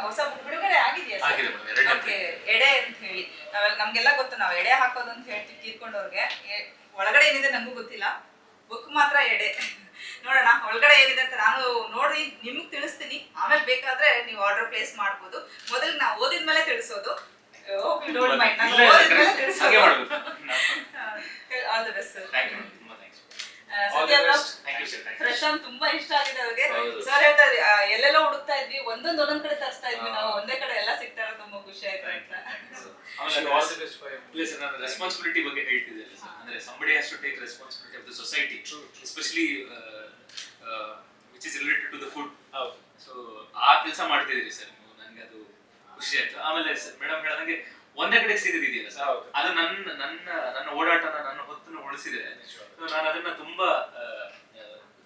ಹೊಸ book ಬಿಡುಗಡೆ ಆಗಿದೆಯಾ ಆಗಿದೆ madam, ಎರಡನೇ ಓಕೆ ಎಡೆ ಅಂತ ಹೇಳಿ. ನಾವೆಲ್ಲ ನಮ್ಗೆಲ್ಲ ಗೊತ್ತು ನಾವು ಎಡೆ ಹಾಕೋದು ಅಂತ ಹೇಳ್ತೀವಿ ತೀರ್ಕೊಂಡವ್ರಿಗೆ. ಎ- ಒಳಗಡೆ ಏನಿದೆ ನಂಗೂ ಗೊತ್ತಿಲ್ಲ. ಬುಕ್ ಮಾತ್ರ ಎಡೆ. ನೋಡೋಣ ಒಳಗಡೆ ಏನಿದೆ ಅಂತ ನಾನು ನೋಡಿ ನಿಮ್ಗೆ ತಿಳಿಸ್ತೀನಿ. ಆಮೇಲೆ ಬೇಕಾದ್ರೆ ನೀವು ಆರ್ಡರ್ ಪ್ಲೇಸ್ ಮಾಡ್ಬೋದು. ಮೊದಲು ನಾವು ಓದಿದ್ಮೇಲೆ ತಿಳಿಸೋದು. ಓಕೆ ಡೋಂಟ್ ಮೈಂಡ್ ನಾನು ಇಲ್ಲ, ಇಲ್ಲ, ಓದಿದ್ಮೇಲೆ ಹಾಗೆ ತಿಳಿಸೋದು ಮಾಡ್ಬೇಕು all the best sir thank you Prashant ತುಂಬಾ ಇಷ್ಟ ಆಗಿದೆ ಅವ್ರಿಗೆ. ಸರ್ ಹೇಳ್ತಾರೆ ಎಲ್ಲೆಲ್ಲೋ ಹುಡುಕ್ತಾ ಇದ್ವಿ ಒಂದೊಂದ್ ಒಂದೊಂದ್ ಕಡೆ ತರಿಸ್ತಾ ಇದ್ವಿ ನಾವು ಒಂದೇ ಕಡೆ ಎಲ್ಲ ಸಿಗ್ತಾ ಇರೋದು ತುಂಬಾ ಖುಷಿ ಆಯ್ತು ಅಂತ. ರೆಸ್ಪಾನ್ಸಿಬಿಲಿಟಿ ಬಗ್ಗೆ ಹೇಳ್ತಿದ್ದೆ ಅಂದ್ರೆ somebody has to take responsibility of the society especially which is related to the food so ಆ ಕೆಲಸ ಮಾಡ್ತಿದ್ದೀರಿ ಸರ್ ನೀವು. ನನಗೆ ಅದು ಖುಷಿ ಆಯ್ತು. ಆಮೇಲೆ ಮೇಡಮ್ ಹೇಳ್ದಂಗೆ ಒಂದೇ ಕಡೆ ಸೇರಿದೆಯಲ್ಲ ಸರ್? ಅದು ನನ್ನ ನನ್ನ ನನ್ನ ಓಡಾಟನ ನನ್ನ ಹೊತ್ತನ್ನು ಉಳಿಸಿದೆ. ನಾನು ಅದನ್ನ ತುಂಬಾ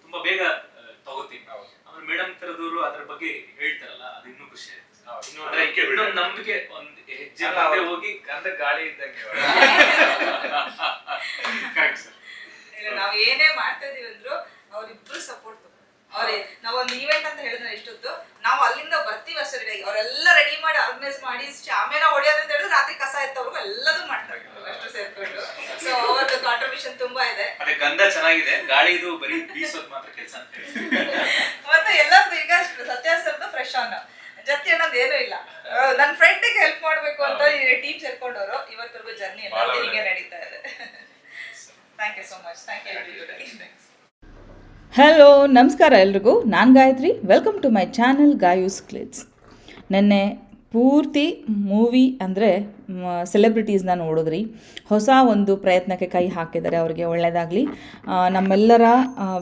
ತುಂಬಾ ಬೇಗ ತಗೋತೀನಿ. ಆಮೇಲೆ ಮೇಡಮ್ ತರದವರು ಅದ್ರ ಬಗ್ಗೆ ಹೇಳ್ತಾರಲ್ಲ ಅದು ಇನ್ನೂ ಖುಷಿ ಆಯ್ತು. ನಂಬಿಕೆ ಒಂದ್ ಹೆಜ್ಜೆ ಹೋಗಿ ಕಂದ ಗಾಳಿ ಇದ್ದಂಗೆ ಅವ್ರು. ಕರೆಕ್ಟ್ ಸರ್ ಇಲ್ಲ, ನಾವ್ ಏನೇ ಮಾಡ್ತಾ ಇದೀವಿ ಅಂದ್ರು ಅವ್ರಿಬ್ರು ಸಪೋರ್ಟ್ ಅವ್ರೆ ನಾವ್ ಒಂದು ಈವೆಂಟ್ ಅಂತ ಹೇಳಿದ್ರೆ ಇಷ್ಟೊತ್ತು ನಾವು ಅಲ್ಲಿಂದ ಬರ್ತೀವಿ ಅಷ್ಟೇ ರೆಡಿ ಅವರೆಲ್ಲ ರೆಡಿ ಮಾಡಿ ಆರ್ಗನೈಸ್ ಮಾಡಿ ಆಮೇಲೆ ಹೊಡೆಯೋದು ಅಂತ ಹೇಳಿದ್ರೆ ರಾತ್ರಿ ಕಸ ಎತ್ತವ್ರು ಎಲ್ಲದೂ ಮಾಡ್ತಾರೆ ಅಷ್ಟು ಸೇರ್ಕೊಂಡು. ಸೊ ಅವತ್ತು ಕಾಂಟ್ರಿಬ್ಯೂಷನ್ ತುಂಬಾ ಇದೆ. ಅದೇ ಗಂಧ ಚೆನ್ನಾಗಿದೆ ಗಾಳಿದು ಬರೀ ಬೀಸೋದು ಮಾತ್ರ ಕೆಲಸ ಅಂತ ಮತ್ತೆ ಎಲ್ಲರದ್ದು ಈಗ ಸತ್ಯ ಸರ್ದು ಫ್ರೆಶ್ ಆನ್ ಜೊತೆ ಅನ್ನೋದು ಏನೂ ಇಲ್ಲ. ನನ್ನ ಫ್ರೆಂಡಿಗೆ ಹೆಲ್ಪ್ ಮಾಡ್ಬೇಕು ಅಂತ ಟೀಮ್ ಸೇರ್ಕೊಂಡವರು ಇವತ್ತರೆಗೂ ಜರ್ನಿ ಎಲ್ಲ ಹೀಗೆ ನಡೀತಾ ಇದೆ. Thank you so much thank you hello ನಮಸ್ಕಾರ ಎಲ್ರಿಗೂ. ನಾನು Gayatri. Welcome to my channel Gayu's clicks ನೆನ್ನೆ ಪೂರ್ತಿ ಮೂವಿ ಅಂದರೆ ಸೆಲೆಬ್ರಿಟೀಸ್ನ ನೋಡಿದ್ರಿ. ಹೊಸ ಒಂದು ಪ್ರಯತ್ನಕ್ಕೆ ಕೈ ಹಾಕಿದ್ದಾರೆ ಅವರಿಗೆ ಒಳ್ಳೆಯದಾಗಲಿ ನಮ್ಮೆಲ್ಲರ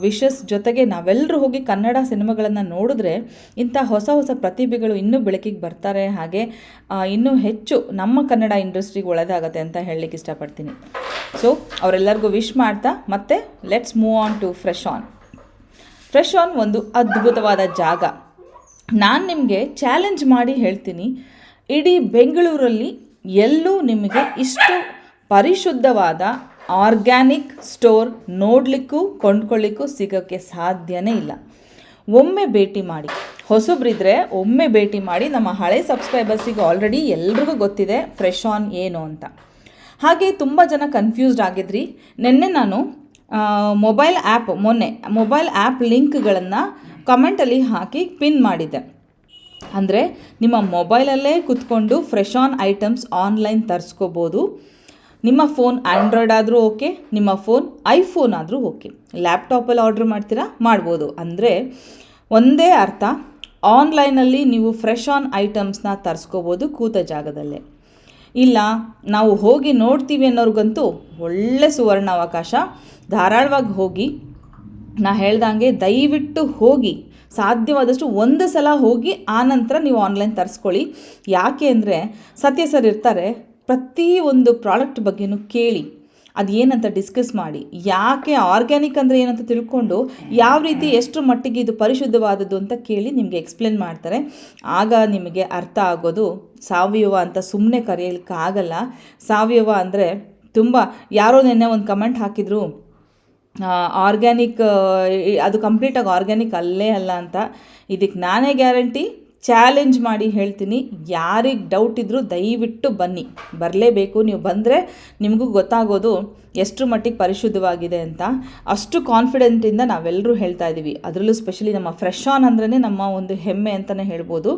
ವಿಶಸ್ ಜೊತೆಗೆ ನಾವೆಲ್ಲರೂ ಹೋಗಿ ಕನ್ನಡ ಸಿನಿಮಾಗಳನ್ನು ನೋಡಿದ್ರೆ, ಇಂಥ ಹೊಸ ಹೊಸ ಪ್ರತಿಭೆಗಳು ಇನ್ನೂ ಬೆಳಕಿಗೆ ಬರ್ತಾರೆ. ಹಾಗೆ ಇನ್ನೂ ಹೆಚ್ಚು ನಮ್ಮ ಕನ್ನಡ ಇಂಡಸ್ಟ್ರಿಗೆ ಒಳ್ಳೆಯದಾಗತ್ತೆ ಅಂತ ಹೇಳಲಿಕ್ಕೆ ಇಷ್ಟಪಡ್ತೀನಿ. ಸೊ ಅವರೆಲ್ಲರಿಗೂ ವಿಶ್ ಮಾಡ್ತಾ, ಮತ್ತೆ let's move on to fresh on fresh on ಒಂದು ಅದ್ಭುತವಾದ ಜಾಗ. ನಾನು ನಿಮಗೆ ಚಾಲೆಂಜ್ ಮಾಡಿ ಹೇಳ್ತೀನಿ. ಇಡೀ ಬೆಂಗಳೂರಲ್ಲಿ ಎಲ್ಲೂ ನಿಮಗೆ ಇಷ್ಟು ಪರಿಶುದ್ಧವಾದ ಆರ್ಗ್ಯಾನಿಕ್ ಸ್ಟೋರ್ ನೋಡಲಿಕ್ಕೂ ಕೊಂಡ್ಕೊಳ್ಳಿಕ್ಕೂ ಸಿಗೋಕ್ಕೆ ಸಾಧ್ಯನೇ ಇಲ್ಲ. ಒಮ್ಮೆ ಭೇಟಿ ಮಾಡಿ. ಹೊಸಬ್ರಿದ್ರೆ ಒಮ್ಮೆ ಭೇಟಿ ಮಾಡಿ. ನಮ್ಮ ಹಳೆ ಸಬ್ಸ್ಕ್ರೈಬರ್ಸಿಗೆ ಆಲ್ರೆಡಿ ಎಲ್ರಿಗೂ ಗೊತ್ತಿದೆ ಫ್ರೆಶ್ ಆನ್ ಏನು ಅಂತ. ಹಾಗೆ ತುಂಬ ಜನ ಕನ್ಫ್ಯೂಸ್ಡ್ ಆಗಿದ್ರಿ. ನಿನ್ನೆ ನಾನು ಮೊಬೈಲ್ ಆ್ಯಪ್ ಮೊನ್ನೆ ಮೊಬೈಲ್ ಆ್ಯಪ್ ಲಿಂಕ್ಗಳನ್ನು ಕಮೆಂಟಲ್ಲಿ ಹಾಕಿ ಪಿನ್ ಮಾಡಿದ್ದೆ ಅಂದರೆ ನಿಮ್ಮ ಮೊಬೈಲಲ್ಲೇ ಕುತ್ಕೊಂಡು ಫ್ರೆಶ್ ಆನ್ ಐಟಮ್ಸ್ ಆನ್ಲೈನ್ ತರಿಸ್ಕೋಬೋದು. ನಿಮ್ಮ ಫೋನ್ ಆ್ಯಂಡ್ರಾಯ್ಡ್ ಆದರೂ ಓಕೆ, ನಿಮ್ಮ ಫೋನ್ ಐಫೋನ್ ಆದರೂ ಓಕೆ. ಲ್ಯಾಪ್ಟಾಪಲ್ಲಿ ಆರ್ಡ್ರ್ ಮಾಡ್ತೀರಾ? ಮಾಡ್ಬೋದು. ಅಂದರೆ ಒಂದೇ ಅರ್ಥ, ಆನ್ಲೈನಲ್ಲಿ ನೀವು ಫ್ರೆಶ್ ಆನ್ ಐಟಮ್ಸ್ನ ತರಿಸ್ಕೋಬೋದು ಕೂತ ಜಾಗದಲ್ಲೇ. ಇಲ್ಲ, ನಾವು ಹೋಗಿ ನೋಡ್ತೀವಿ ಅನ್ನೋರ್ಗಂತೂ ಒಳ್ಳೆ ಸುವರ್ಣಾವಕಾಶ. ಧಾರಾಳವಾಗಿ ಹೋಗಿ ನಾ ಹೇಳ್ದಂಗೆ ದಯವಿಟ್ಟು ಹೋಗಿ, ಸಾಧ್ಯವಾದಷ್ಟು ಒಂದು ಸಲ ಹೋಗಿ ಆನಂತರ ನೀವು ಆನ್ಲೈನ್ ತರಿಸ್ಕೊಳ್ಳಿ. ಯಾಕೆ ಅಂದರೆ ಸತ್ಯ ಸರ್ ಇರ್ತಾರೆ, ಪ್ರತಿ ಒಂದು ಪ್ರಾಡಕ್ಟ್ ಬಗ್ಗೆನೂ ಕೇಳಿ, ಅದು ಏನಂತ ಡಿಸ್ಕಸ್ ಮಾಡಿ, ಯಾಕೆ ಆರ್ಗ್ಯಾನಿಕ್ ಅಂದರೆ ಏನಂತ ತಿಳ್ಕೊಂಡು ಯಾವ ರೀತಿ ಎಷ್ಟು ಮಟ್ಟಿಗೆ ಇದು ಪರಿಶುದ್ಧವಾದದ್ದು ಅಂತ ಕೇಳಿ ನಿಮಗೆ ಎಕ್ಸ್ಪ್ಲೇನ್ ಮಾಡ್ತಾರೆ. ಆಗ ನಿಮಗೆ ಅರ್ಥ ಆಗೋದು, ಸಾವಯವ ಅಂತ ಸುಮ್ಮನೆ ಕರೆಯಲಿಕ್ಕಾಗಲ್ಲ. ಸಾವಯವ ಅಂದರೆ ತುಂಬ, ಯಾರೋ ನಿನ್ನೆ ಒಂದು ಕಮೆಂಟ್ ಹಾಕಿದ್ರು ಆರ್ಗ್ಯಾನಿಕ್ ಅದು ಕಂಪ್ಲೀಟಾಗಿ ಆರ್ಗ್ಯಾನಿಕ್ ಅಲ್ಲೇ ಅಲ್ಲ ಅಂತ. ಇದಕ್ಕೆ ನಾನೇ ಗ್ಯಾರಂಟಿ ಚಾಲೆಂಜ್ ಮಾಡಿ ಹೇಳ್ತೀನಿ. ಯಾರಿಗೆ ಡೌಟ್ ಇದ್ದರೂ ದಯವಿಟ್ಟು ಬನ್ನಿ. ಬರಲೇಬೇಕು. ನೀವು ಬಂದರೆ ನಿಮಗೂ ಗೊತ್ತಾಗೋದು. ಎಷ್ಟು ಮಟ್ಟಿಗೆ ಪರಿಶುದ್ಧವಾಗಿದೆ ಅಂತ ಅಷ್ಟು ಕಾನ್ಫಿಡೆಂಟಿಂದ ನಾವೆಲ್ಲರೂ ಹೇಳ್ತಾ ಇದ್ದೀವಿ. ಅದರಲ್ಲೂ ಸ್ಪೆಷಲಿ ನಮ್ಮ ಫ್ರೆಶ್ ಆನ್ ಅಂದ್ರೇ ನಮ್ಮ ಒಂದು ಹೆಮ್ಮೆ ಅಂತಲೇ ಹೇಳ್ಬೋದು.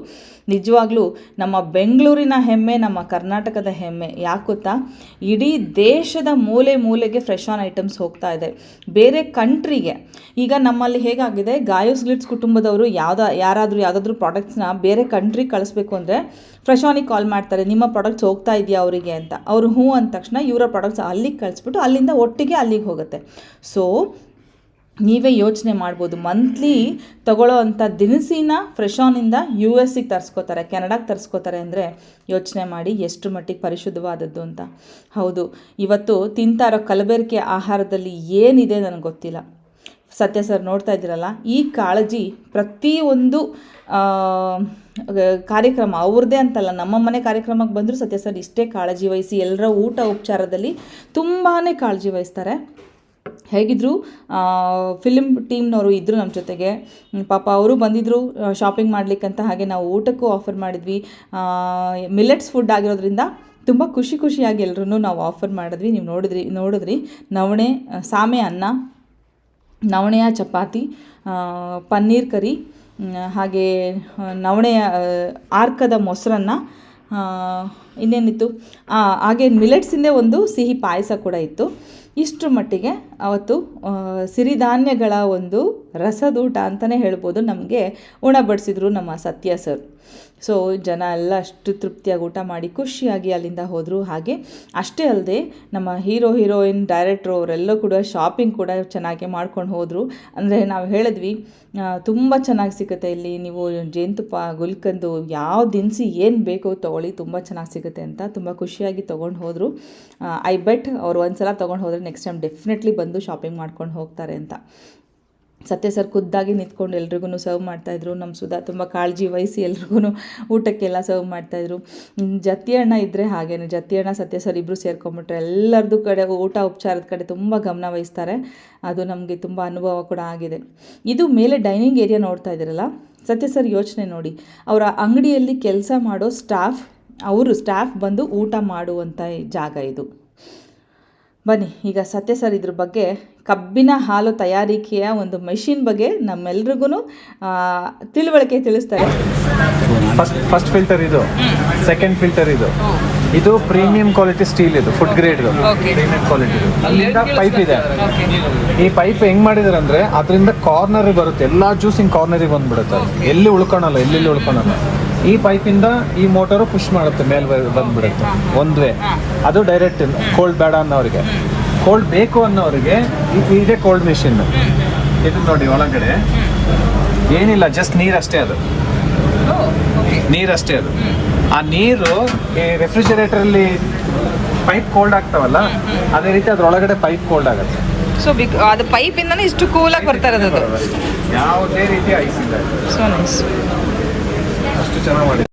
ನಿಜವಾಗ್ಲೂ ನಮ್ಮ ಬೆಂಗಳೂರಿನ ಹೆಮ್ಮೆ, ನಮ್ಮ ಕರ್ನಾಟಕದ ಹೆಮ್ಮೆ. ಯಾಕೆ ಗೊತ್ತಾ? ಇಡೀ ದೇಶದ ಮೂಲೆ ಮೂಲೆಗೆ ಫ್ರೆಶ್ ಆನ್ ಐಟಮ್ಸ್ ಹೋಗ್ತಾ ಇದೆ. ಬೇರೆ ಕಂಟ್ರಿಗೆ ಈಗ ನಮ್ಮಲ್ಲಿ ಹೇಗಾಗಿದೆ? ಗಾಯೋಸ್ ಗ್ಲಿಟ್ಸ್ ಕುಟುಂಬದವರು ಯಾವ್ದ, ಯಾರಾದರೂ ಯಾವುದಾದ್ರೂ ಪ್ರಾಡಕ್ಟ್ಸ್ನ ಬೇರೆ ಕಂಟ್ರಿಗೆ ಕಳಿಸ್ಬೇಕು ಅಂದರೆ ಫ್ರೆಶ್ ಆನಿಗೆ ಕಾಲ್ ಮಾಡ್ತಾರೆ. ನಿಮ್ಮ ಪ್ರಾಡಕ್ಟ್ಸ್ ಹೋಗ್ತಾ ಇದೆಯಾ ಅವರಿಗೆ ಅಂತ. ಅವರು ಹ್ಞೂ ಅಂದ ತಕ್ಷಣ ಇವರ ಪ್ರಾಡಕ್ಟ್ಸ್ ಅಲ್ಲಿಗೆ ಕಳಿಸ್ಬಿಟ್ಟು ಅಲ್ಲಿಂದ ಒಟ್ಟಿಗೆ ಅಲ್ಲಿಗೆ ಹೋಗುತ್ತೆ. ಸೊ ನೀವೇ ಯೋಚನೆ ಮಾಡ್ಬೋದು. ಮಂತ್ಲಿ ತಗೊಳ್ಳೋ ಅಂಥ ದಿನಸಿನ ಫ್ರೆಶ್ ಆನಿಂದ ಯು ಎಸ್ಸಿಗೆ ತರಿಸ್ಕೋತಾರೆ, ಕೆನಡಾಗೆ ತರಿಸ್ಕೋತಾರೆ ಅಂದರೆ ಯೋಚನೆ ಮಾಡಿ ಎಷ್ಟು ಮಟ್ಟಿಗೆ ಪರಿಶುದ್ಧವಾದದ್ದು ಅಂತ. ಹೌದು, ಇವತ್ತು ತಿಂತಾ ಇರೋ ಕಲಬೆರಕೆ ಆಹಾರದಲ್ಲಿ ಏನಿದೆ ನನಗೆ ಗೊತ್ತಿಲ್ಲ. ಸತ್ಯ ಸರ್ ನೋಡ್ತಾ ಇದ್ದೀರಲ್ಲ, ಈ ಕಾಳಜಿ ಪ್ರತಿಯೊಂದು ಕಾರ್ಯಕ್ರಮ ಅವ್ರದ್ದೇ ಅಂತಲ್ಲ, ನಮ್ಮ ಮನೆ ಕಾರ್ಯಕ್ರಮಕ್ಕೆ ಬಂದರೂ ಸತ್ಯ ಸರ್ ಇಷ್ಟೇ ಕಾಳಜಿ ವಹಿಸಿ ಎಲ್ಲರ ಊಟ ಉಪಚಾರದಲ್ಲಿ ತುಂಬಾ ಕಾಳಜಿ ವಹಿಸ್ತಾರೆ. ಹೇಗಿದ್ರು ಫಿಲ್ಮ್ ಟೀಮ್ನವರು ಇದ್ದರು ನಮ್ಮ ಜೊತೆಗೆ. ಪಾಪ ಅವರು ಬಂದಿದ್ದರು ಶಾಪಿಂಗ್ ಮಾಡಲಿಕ್ಕಂತ ಹಾಗೆ ನಾವು ಊಟಕ್ಕೂ ಆಫರ್ ಮಾಡಿದ್ವಿ. ಮಿಲೆಟ್ಸ್ ಫುಡ್ ಆಗಿರೋದ್ರಿಂದ ತುಂಬ ಖುಷಿ ಖುಷಿಯಾಗಿ ಎಲ್ಲರೂ ನಾವು ಆಫರ್ ಮಾಡಿದ್ವಿ. ನೀವು ನೋಡಿದ್ರಿ ನೋಡಿದ್ರಿ. ನವಣೆ ಸಾಮೆ ಅನ್ನ, ನವಣೆಯ ಚಪಾತಿ ಪನ್ನೀರ್ ಕರಿ ಹಾಗೆ ನವಣೆಯ ಆರ್ಕದ ಮೊಸರನ್ನ ಇನ್ನೇನಿತ್ತು? ಹಾಗೆ ಮಿಲೆಟ್ಸಿಂದೇ ಒಂದು ಸಿಹಿ ಪಾಯಸ ಕೂಡ ಇತ್ತು. ಇಷ್ಟರ ಮಟ್ಟಿಗೆ ಅವತ್ತು ಸಿರಿಧಾನ್ಯಗಳ ಒಂದು ರಸದೂಟ ಅಂತಲೇ ಹೇಳ್ಬೋದು. ನಮಗೆ ಉಣಬಡಿಸಿದ್ರು ನಮ್ಮ ಸತ್ಯ ಸರ್. ಸೊ ಜನ ಎಲ್ಲ ಅಷ್ಟು ತೃಪ್ತಿಯಾಗಿ ಊಟ ಮಾಡಿ ಖುಷಿಯಾಗಿ ಅಲ್ಲಿಂದ ಹೋದರು. ಹಾಗೆ ಅಷ್ಟೇ ಅಲ್ಲದೆ ನಮ್ಮ ಹೀರೋ, ಹೀರೋಯಿನ್, ಡೈರೆಕ್ಟ್ರು ಅವರೆಲ್ಲ ಕೂಡ ಶಾಪಿಂಗ್ ಕೂಡ ಚೆನ್ನಾಗಿ ಮಾಡ್ಕೊಂಡು ಹೋದರು. ಅಂದರೆ ನಾವು ಹೇಳಿದ್ವಿ ತುಂಬ ಚೆನ್ನಾಗಿ ಸಿಗುತ್ತೆ ಇಲ್ಲಿ. ನೀವು ಜೇನುತುಪ್ಪ, ಗುಲ್ಕಂದು ಯಾವ ದಿನಸಿ ಏನು ಬೇಕೋ ತೊಗೊಳ್ಳಿ, ತುಂಬ ಚೆನ್ನಾಗಿ ಸಿಗುತ್ತೆ ಅಂತ ತುಂಬ ಖುಷಿಯಾಗಿ ತೊಗೊಂಡು ಹೋದರು. ಐ ಬೆಟ್ ಅವ್ರು ಒಂದು ಸಲ ತೊಗೊಂಡು ಹೋದರೆ ನೆಕ್ಸ್ಟ್ ಟೈಮ್ ಡೆಫಿನೆಟ್ಲಿ ಬಂದು ಶಾಪಿಂಗ್ ಮಾಡ್ಕೊಂಡು ಹೋಗ್ತಾರೆ ಅಂತ. ಸತ್ಯ ಸರ್ ಖುದ್ದಾಗಿ ನಿಂತ್ಕೊಂಡು ಎಲ್ರಿಗೂ ಸರ್ವ್ ಮಾಡ್ತಾಯಿದ್ರು ನಮ್ಮ ಸುಧಾ ತುಂಬ ಕಾಳಜಿ ವಹಿಸಿ ಎಲ್ರಿಗೂ ಊಟಕ್ಕೆಲ್ಲ ಸರ್ವ್ ಮಾಡ್ತಾಯಿದ್ರು ಜತಿ ಅಣ್ಣ ಇದ್ದರೆ ಹಾಗೇನೆ. ಜತಿ ಅಣ್ಣ, ಸತ್ಯ ಸರ್ ಇಬ್ಬರು ಸೇರ್ಕೊಂಬಿಟ್ರೆ ಎಲ್ಲರದ್ದು ಕಡೆ ಊಟ, ಉಪಚಾರದ ಕಡೆ ತುಂಬ ಗಮನ ವಹಿಸ್ತಾರೆ. ಅದು ನಮಗೆ ತುಂಬ ಅನುಭವ ಕೂಡ ಆಗಿದೆ. ಇದು ಮೇಲೆ ಡೈನಿಂಗ್ ಏರಿಯಾ ನೋಡ್ತಾ ಇದ್ದೀರಲ್ಲ? ಸತ್ಯ ಸರ್ ಯೋಚನೆ ನೋಡಿ. ಅವರ ಅಂಗಡಿಯಲ್ಲಿ ಕೆಲಸ ಮಾಡೋ ಸ್ಟಾಫ್ ಅವರು ಸ್ಟಾಫ್ ಬಂದು ಊಟ ಮಾಡುವಂಥ ಜಾಗ ಇದು. ಬನ್ನಿ ಈಗ ಸತ್ಯ ಸರ್ ಇದ್ರ ಬಗ್ಗೆ ಕಬ್ಬಿನ ಹಾಲು ತಯಾರಿಕೆಯ ಒಂದು ಮೆಷಿನ್ ಬಗ್ಗೆ ನಮ್ಮೆಲ್ರಿಗೂ ತಿಳುವಳಿಕೆ ತಿಳಿಸ್ತಾರೆ. ಫಸ್ಟ್ ಫಸ್ಟ್ ಫಿಲ್ಟರ್ ಇದು. ಸೆಕೆಂಡ್ ಫಿಲ್ಟರ್ ಇದು. ಇದು ಪ್ರೀಮಿಯಂ ಕ್ವಾಲಿಟಿ ಸ್ಟೀಲ್ ಇದು ಫುಡ್ ಗ್ರೇಡ್ ಪ್ರೀಮಿಯಂ ಕ್ವಾಲಿಟಿ ಅಲ್ಲಿಂದ ಪೈಪ್ ಇದೆ. ಈ ಪೈಪ್ ಹೆಂಗ್ ಮಾಡಿದಾರೆ ಅಂದ್ರೆ ಅದರಿಂದ ಕಾರ್ನರ್ ಬರುತ್ತೆ. ಎಲ್ಲಾ ಜ್ಯೂಸ್ ಹಿಂಗ್ ಕಾರ್ನರಿಗೆ ಬಂದ್ಬಿಡುತ್ತೆ. ಎಲ್ಲಿ ಉಳ್ಕೊಳಲ್ಲ ಎಲ್ಲಿ ಉಳ್ಕೊಳಲ್ಲ. ಈ ಪೈಪ್ ಇಂದ ಈ ಮೋಟರ್ ಪುಷ್ ಮಾಡುತ್ತೆ ಮೇಲ್ ಬಂದ್ಬಿಡುತ್ತೆ. ಒಂದ್ ವೇ. ಅದು ಡೈರೆಕ್ಟ್ ಕೋಲ್ಡ್ ಬೇಡ ಅನ್ನೋರಿಗೆ. ಕೋಲ್ಡ್ ಬೇಕು ಅನ್ನೋರಿಗೆ ಈ- ಇದೆ ಕೋಲ್ಡ್ ಮೆಷಿನ್ ಇದು ನೋಡಿ ಒಳಗಡೆ. ಏನಿಲ್ಲ ಜಸ್ಟ್ ನೀರಷ್ಟೇ ಅದು. ನೀರಷ್ಟೇ ಅದು. ಆ ನೀರು ಈ ರೆಫ್ರಿಜರೇಟರ್ ಅಲ್ಲಿ ಪೈಪ್ ಕೋಲ್ಡ್ ಆಗ್ತಾವಲ್ಲ ಅದೇ ರೀತಿ ಅದ್ರೊಳಗಡೆ ಪೈಪ್ ಕೋಲ್ಡ್ ಆಗುತ್ತೆ. ಸೊ ಬಿಕ್ ಅದು ಇಂದನೇ ಇಷ್ಟು ಕೂಲಾಗಿ ಬರ್ತಾ ಇರೋದು ಯಾವುದೇ ರೀತಿ ಐಸ್ ಇಲ್ಲ. ಸೊ ನೈಸ್ ಅಷ್ಟು ಚೆನ್ನಾಗಿ ಮಾಡಿ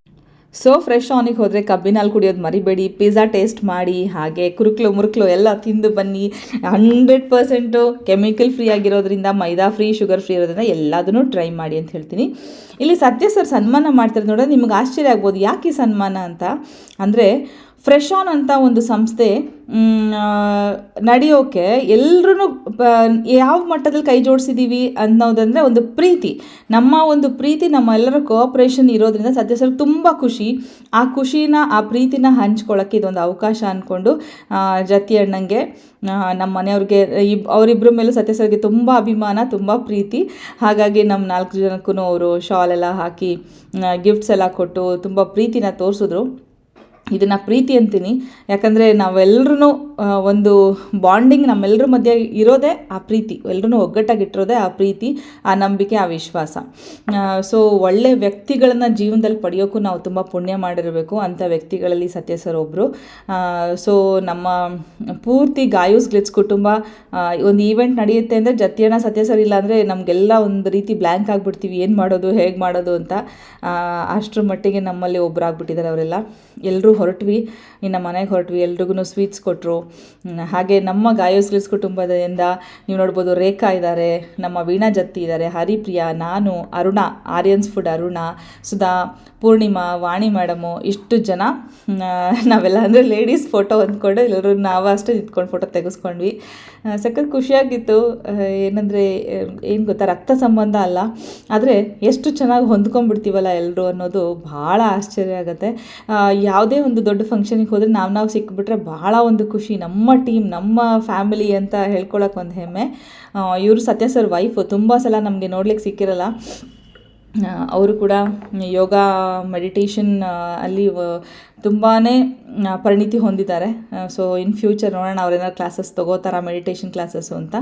ಸೊ ಫ್ರೆಶ್ ಆನಿಗೆ ಹೋದರೆ ಕಬ್ಬಿನಲ್ಲಿ ಕುಡಿಯೋದು ಮರಿಬೇಡಿ ಪಿಜ್ಜಾ ಟೇಸ್ಟ್ ಮಾಡಿ, ಹಾಗೆ ಕುರುಕ್ಲು, ಮುರುಕ್ಲು ಎಲ್ಲ ತಿಂದು ಬನ್ನಿ. ಹಂಡ್ರೆಡ್ ಪರ್ಸೆಂಟು ಕೆಮಿಕಲ್ ಫ್ರೀ ಆಗಿರೋದ್ರಿಂದ, ಮೈದಾ ಫ್ರೀ ಶುಗರ್ ಫ್ರೀ ಇರೋದ್ರಿಂದ ಎಲ್ಲದನ್ನೂ ಟ್ರೈ ಮಾಡಿ ಅಂತ ಹೇಳ್ತೀನಿ. ಇಲ್ಲಿ ಸತ್ಯ ಸರ್ ಸನ್ಮಾನ ಮಾಡ್ತಾರೆ ನೋಡೋದು ನಿಮ್ಗೆ ಆಶ್ಚರ್ಯ ಆಗ್ಬೋದು. ಯಾಕೆ ಸನ್ಮಾನ ಅಂತ? ಅಂದರೆ ಫ್ರೆಶ್ ಆನ್ ಅಂತ ಒಂದು ಸಂಸ್ಥೆ ಎಲ್ರೂ ನಡೆಯೋಕೆ ಎಲ್ಲರೂ ಯಾವ ಮಟ್ಟದಲ್ಲಿ ಕೈ ಜೋಡಿಸಿದ್ದೀವಿ ಅನ್ನೋದಂದರೆ ಒಂದು ಪ್ರೀತಿ. ನಮ್ಮ ಒಂದು ಪ್ರೀತಿ, ನಮ್ಮೆಲ್ಲರ ಕೋಆಪ್ರೇಷನ್ ಇರೋದ್ರಿಂದ ಸತ್ಯ ಸರ್ ತುಂಬ ಖುಷಿ. ಆ ಖುಷಿನ, ಆ ಪ್ರೀತಿನ ಹಂಚ್ಕೊಳ್ಳೋಕ್ಕೆ ಇದೊಂದು ಅವಕಾಶ ಅಂದ್ಕೊಂಡು ಜತಿ ಅಣ್ಣಂಗೆ ನಮ್ಮ ಮನೆಯವ್ರಿಗೆ, ಇಬ್ ಅವರಿಬ್ಬರ ಮೇಲೂ ಸತ್ಯ ತುಂಬ ಅಭಿಮಾನ, ತುಂಬ ಪ್ರೀತಿ. ಹಾಗಾಗಿ ನಮ್ಮ ನಾಲ್ಕು ಜನಕ್ಕೂ ಅವರು ಶಾಲ್ ಎಲ್ಲ ಹಾಕಿ ಗಿಫ್ಟ್ಸ್ ಎಲ್ಲ ಕೊಟ್ಟು ತುಂಬ ಪ್ರೀತಿನ ತೋರಿಸಿದ್ರು. ಇದನ್ನು ಪ್ರೀತಿ ಅಂತೀನಿ. ಯಾಕಂದರೆ ನಾವೆಲ್ಲರೂ ಒಂದು ಬಾಂಡಿಂಗ್ ನಮ್ಮೆಲ್ಲರ ಮಧ್ಯೆ ಇರೋದೇ ಆ ಪ್ರೀತಿ. ಎಲ್ಲರೂ ಒಗ್ಗಟ್ಟಾಗಿಟ್ಟಿರೋದೇ ಆ ಪ್ರೀತಿ, ಆ ನಂಬಿಕೆ, ಆ ವಿಶ್ವಾಸ. ಸೊ ಒಳ್ಳೆ ವ್ಯಕ್ತಿಗಳನ್ನು ಜೀವನದಲ್ಲಿ ಪಡೆಯೋಕ್ಕೂ ನಾವು ತುಂಬ ಪುಣ್ಯ ಮಾಡಿರಬೇಕು ಅಂಥ ವ್ಯಕ್ತಿಗಳಲ್ಲಿ ಸತ್ಯ ಸರ್ ಒಬ್ಬರು ಸೊ ನಮ್ಮ ಪೂರ್ತಿ ಗಾಯೂಸ್ ಗ್ಲಿಟ್ಸ್ ಕುಟುಂಬ ಒಂದು ಈವೆಂಟ್ ನಡೆಯುತ್ತೆ ಅಂದರೆ ಜತಿಯಣ್ಣ ಸತ್ಯ ಸರ್ ಇಲ್ಲ ಅಂದರೆ ನಮಗೆಲ್ಲ ಒಂದು ರೀತಿ ಬ್ಲ್ಯಾಂಕ್ ಆಗಿಬಿಡ್ತೀವಿ. ಏನು ಮಾಡೋದು, ಹೇಗೆ ಮಾಡೋದು ಅಂತ ಅಷ್ಟರ ಮಟ್ಟಿಗೆ ನಮ್ಮಲ್ಲಿ ಒಬ್ಬರಾಗ್ಬಿಟ್ಟಿದ್ದಾರೆ ಅವರೆಲ್ಲ. ಎಲ್ಲರೂ ಹೊರಟ್ವಿ ಇನ್ನು ಮನೆಗೆ ಹೊರಟ್ವಿ ಎಲ್ರಿಗೂ ಸ್ವೀಟ್ಸ್ ಕೊಟ್ಟರು ಹಾಗೆ ನಮ್ಮ ಗಾಯೋಸ್ಲಿಸ್ ಕುಟುಂಬದಿಂದ ನೀವು ನೋಡ್ಬೋದು ರೇಖಾ ಇದ್ದಾರೆ ನಮ್ಮ ವೀಣಾ ಜತ್ತಿ ಇದ್ದಾರೆ ಹರಿಪ್ರಿಯಾ, ನಾನು, ಅರುಣ, ಆರ್ಯನ್ಸ್ ಫುಡ್ ಅರುಣ, ಸುಧಾ, ಪೂರ್ಣಿಮಾ, ವಾಣಿ ಮೇಡಮು ಇಷ್ಟು ಜನ. ನಾವೆಲ್ಲ ಅಂದರೆ ಲೇಡೀಸ್ ಫೋಟೋ ಅಂದ್ಕೊಂಡು ಎಲ್ಲರೂ ನಾವು ಅಷ್ಟೇ ನಿಂತ್ಕೊಂಡು ಫೋಟೋ ತೆಗೆಸ್ಕೊಂಡ್ವಿ. ಸಖತ್ ಖುಷಿಯಾಗಿತ್ತು. ಏನಂದರೆ, ಏನು ಗೊತ್ತಾ, ರಕ್ತ ಸಂಬಂಧ ಅಲ್ಲ. ಆದರೆ ಎಷ್ಟು ಚೆನ್ನಾಗಿ ಹೊಂದ್ಕೊಂಡ್ಬಿಡ್ತೀವಲ್ಲ ಎಲ್ಲರೂ ಅನ್ನೋದು ಭಾಳ ಆಶ್ಚರ್ಯ ಆಗುತ್ತೆ. ಯಾವುದೇ ಒಂದು ದೊಡ್ಡ ಫಂಕ್ಷನಿಗೆ ಹೋದರೆ ನಾವು ನಾವು ಸಿಕ್ಕಿಬಿಟ್ರೆ ಭಾಳ ಒಂದು ಖುಷಿ. ನಮ್ಮ ಟೀಮ್ ನಮ್ಮ ಫ್ಯಾಮಿಲಿ ಅಂತ ಹೇಳ್ಕೊಳಕ್ಕೆ ಒಂದು ಹೆಮ್ಮೆ. ಇವರು ಸತ್ಯ ಸರ್ ವೈಫು ತುಂಬ ಸಲ ನಮಗೆ ನೋಡ್ಲಿಕ್ಕೆ ಸಿಕ್ಕಿರಲ್ಲ. ಅವರು ಕೂಡ ಯೋಗ ಮೆಡಿಟೇಷನ್ ಅಲ್ಲಿ ತುಂಬಾ ಪರಿಣಿತಿ ಹೊಂದಿದ್ದಾರೆ. ಸೊ ಇನ್ ಫ್ಯೂಚರ್ ನೋಡೋಣ, ಅವ್ರೇನಾದ್ರು ಕ್ಲಾಸಸ್ ತೊಗೋತಾರ ಮೆಡಿಟೇಷನ್ ಕ್ಲಾಸಸ್ಸು ಅಂತ.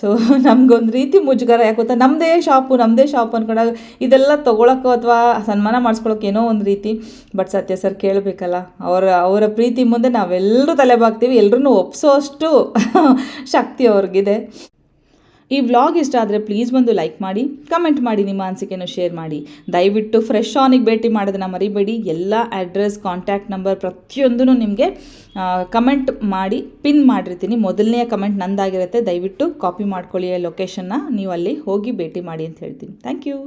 ಸೊ ನಮಗೊಂದು ರೀತಿ ಮುಜುಗರ, ಯಾಕೆ ಗೊತ್ತಾ? ನಮ್ಮದೇ ಶಾಪು ನಮ್ಮದೇ ಶಾಪ್ ಅಂದ್ಕೊಂಡಾಗ ಇದೆಲ್ಲ ತೊಗೊಳಕ್ಕೋ ಅಥವಾ ಸನ್ಮಾನ ಮಾಡಿಸ್ಕೊಳಕ್ಕೆ ಏನೋ ಒಂದು ರೀತಿ. ಬಟ್ ಸತ್ಯ ಸರ್ ಕೇಳಬೇಕಲ್ಲ, ಅವರ ಅವರ ಪ್ರೀತಿ ಮುಂದೆ ನಾವೆಲ್ಲರೂ ತಲೆ ಬಾಕ್ತೀವಿ ಎಲ್ಲರೂ ಒಪ್ಸೋ ಅಷ್ಟು ಶಕ್ತಿ ಅವ್ರಿಗಿದೆ. ಈ ವ್ಲಾಗ್ ಇಷ್ಟ ಆದರೆ ಪ್ಲೀಸ್ ಒಂದು ಲೈಕ್ ಮಾಡಿ ಕಮೆಂಟ್ ಮಾಡಿ, ನಿಮ್ಮ ಅನಿಸಿಕೆನೂ ಶೇರ್ ಮಾಡಿ. ದಯವಿಟ್ಟು ಫ್ರೆಶ್ ಆನಿಗೆ ಭೇಟಿ ಮಾಡೋದನ್ನು ಮರಿಬೇಡಿ. ಎಲ್ಲ ಅಡ್ರೆಸ್ ಕಾಂಟ್ಯಾಕ್ಟ್ ನಂಬರ್ ಪ್ರತಿಯೊಂದೂ ನಿಮಗೆ ಕಮೆಂಟ್ ಮಾಡಿ ಪಿನ್ ಮಾಡಿರ್ತೀನಿ. ಮೊದಲನೆಯ ಕಮೆಂಟ್ ನಂದಾಗಿರುತ್ತೆ. ದಯವಿಟ್ಟು ಕಾಪಿ ಮಾಡ್ಕೊಳ್ಳಿ ಲೊಕೇಶನ್ನ ನೀವು ಅಲ್ಲಿ ಹೋಗಿ ಭೇಟಿ ಮಾಡಿ ಅಂತ ಹೇಳ್ತೀನಿ. Thank you